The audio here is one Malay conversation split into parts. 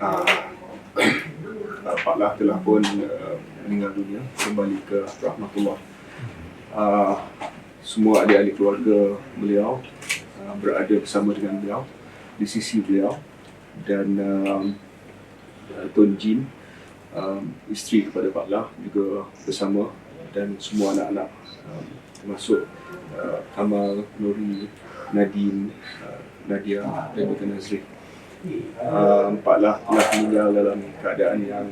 uh, uh, Pak Lah telah pun uh, meninggal dunia kembali ke rahmatullah. Uh, semua adik-adik keluarga beliau uh, berada bersama dengan beliau di sisi beliau dan uh, Tun Jin um, isteri kepada Pak Lah juga bersama dan semua anak-anak um, termasuk uh, Kamal, Nuri, Nadine, uh, Nadia dan juga Nazrin. Uh, Pak Lah telah meninggal dalam keadaan yang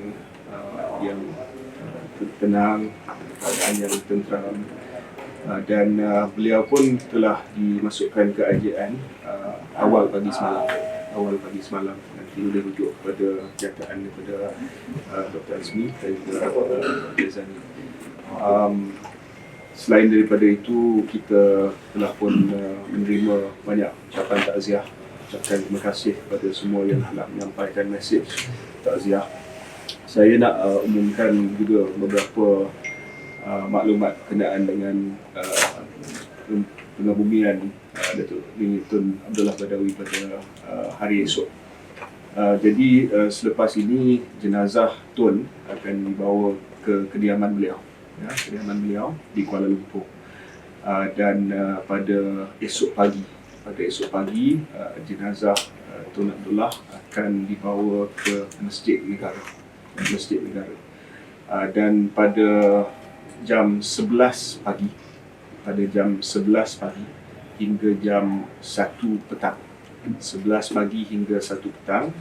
uh, yang tenang, keadaan yang tenteram uh, dan uh, beliau pun telah dimasukkan ke IJN uh, awal pagi semalam awal pagi semalam nanti boleh rujuk kepada kenyataan daripada uh, Dr. Azmi dan juga Dr. Zani. Um, selain daripada itu kita telah pun uh, menerima banyak ucapan takziah ucapkan terima kasih kepada semua yang telah menyampaikan mesej takziah saya nak uh, umumkan juga beberapa uh, maklumat kenaan dengan uh, pengabumian uh, Datuk Bini Tun Abdullah Badawi pada uh, hari esok. Uh, jadi uh, selepas ini jenazah Tun akan dibawa ke kediaman beliau, ya, kediaman beliau di Kuala Lumpur. Uh, dan uh, pada esok pagi, pada esok pagi uh, jenazah uh, Tun Abdullah akan dibawa ke Masjid Negara, Masjid Negara. Uh, dan pada jam 11 pagi, pada jam 11 pagi hingga jam 1 petang. 11 pagi hingga 1 petang,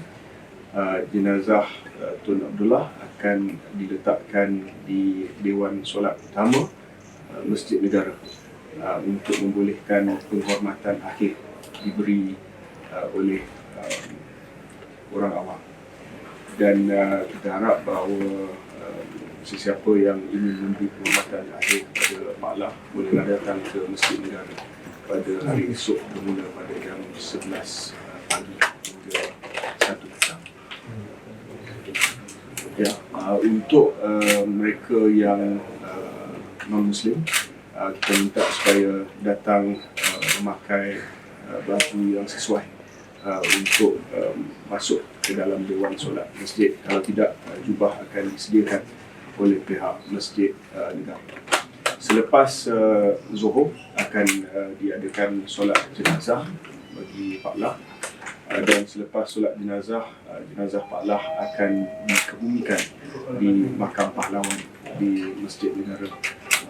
uh, jenazah uh, Tun Abdullah akan diletakkan di Dewan Solat Utama uh, Masjid Negara uh, untuk membolehkan penghormatan akhir diberi uh, oleh uh, orang awam. Dan uh, kita harap bahawa uh, sesiapa yang ingin memberi penghormatan akhir kepada Mak Lah bolehlah datang ke Masjid Negara pada hari esok bermula pada jam 11 uh, pagi hingga 1 petang. Ya, uh, untuk uh, mereka yang uh, non-Muslim, uh, kita minta supaya datang uh, memakai uh, baju yang sesuai uh, untuk um, masuk ke dalam dewan solat masjid. Kalau tidak, uh, jubah akan disediakan oleh pihak masjid uh, negara. Selepas uh, Zuhur akan uh, diadakan solat jenazah bagi Pak Lah dan selepas solat jenazah jenazah Pak Lah akan dikebumikan di makam pahlawan di Masjid Negara.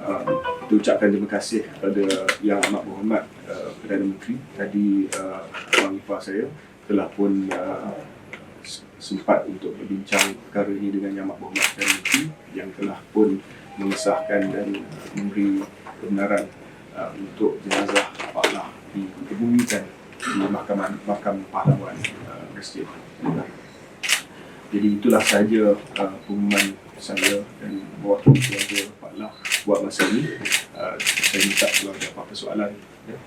Uh, kita ucapkan terima kasih kepada Yang Amat Berhormat uh, Perdana Menteri tadi uh, Tuan Ipar saya telah pun uh, sempat untuk berbincang perkara ini dengan Yang Amat Berhormat Perdana Menteri yang telah pun mengesahkan dan memberi kebenaran uh, untuk jenazah Pak Lah dikebumikan di mahkam mahkam pahlawan uh, Negara. Jadi itulah sahaja uh, pengumuman saya dan mewakili keluarga Pak Lah buat masa ini. Uh, saya minta kalau ada apa-apa soalan. Ya.